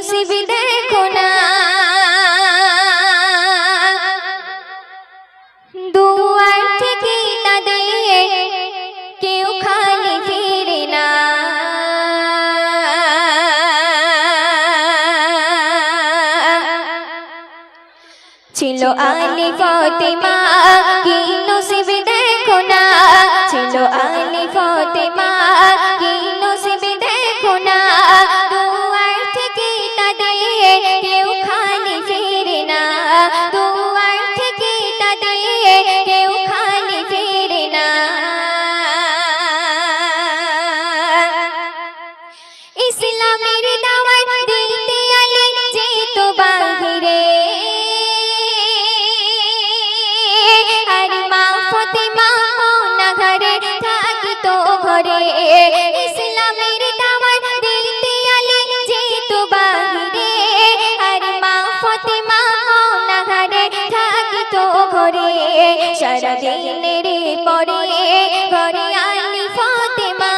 নসিব দেখো না। দুয়ার কেউ খালি ফিরে না। ছিল আলি ফতেমা, কি নসিব দেখো না। ছিল আলি ফতেমা ইসলামের দাওয়াত দিতে আলে যেত বাহিরে, আর মা ফতেমা না ঘরে। থাকিত ঘরে সারা দিনের পরে ঘরে আলি ফতেমা।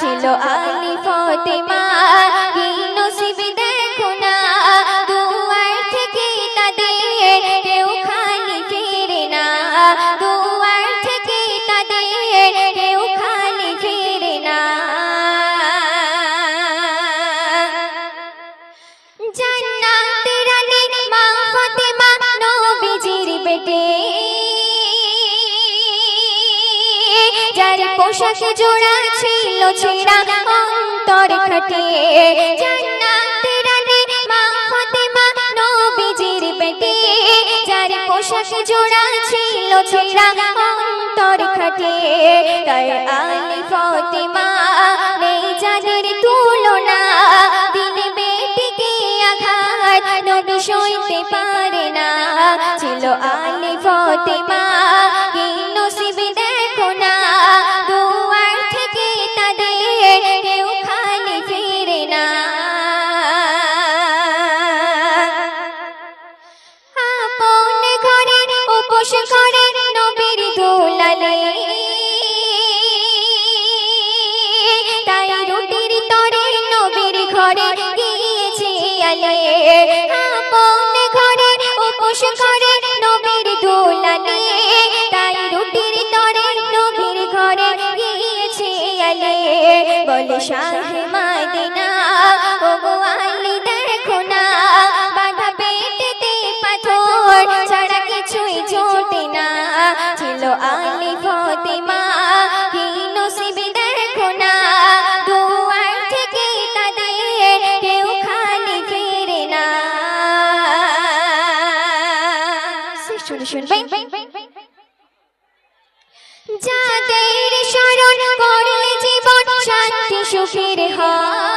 ছিল আলি যার পোশাক জোড়া ছিল ছেঁড়া অন্তর খাটে। জান্নাতের রানী মা ফাতেমা নবীজির বেটে যার পোশাক জোড়া ছিল ছেঁড়া অন্তর খাটে। তার আলি করে নবীর দোলালে তাই রুটির তরে নবীর ঘরে গিয়েছে আলে। বলে শাহ মাদিনা ও গো আলি দেখো না, বাধা পেটেতে পাথর, ছাড়া কিছুই ছোটে না। ছিল আলী শুনবেন। যাদের স্মরণ করলে জীবন শান্তি, সুখের হয়,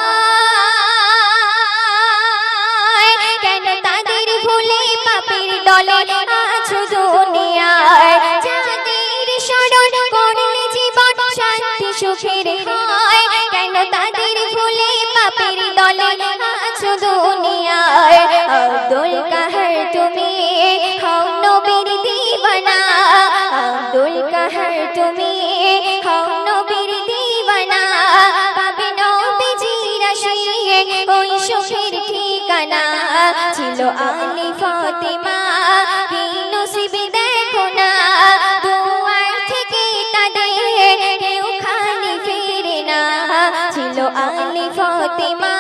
কেন তাদের ভুলে পাপের দলে আছো দুনিয়ায়? যাদের স্মরণ করলে জীবন শান্তি, সুখের হয়, কেন তাদের ভুলে পাপের আছো দুনিয়ায়? কাহার তুমি কাহার তুমি হও নবীর দিবানা পাবে নবীজির আশিয়ে ওই সুখের ঠিকানা। ছিল আলী ফাতেমা আলী ফাতেমা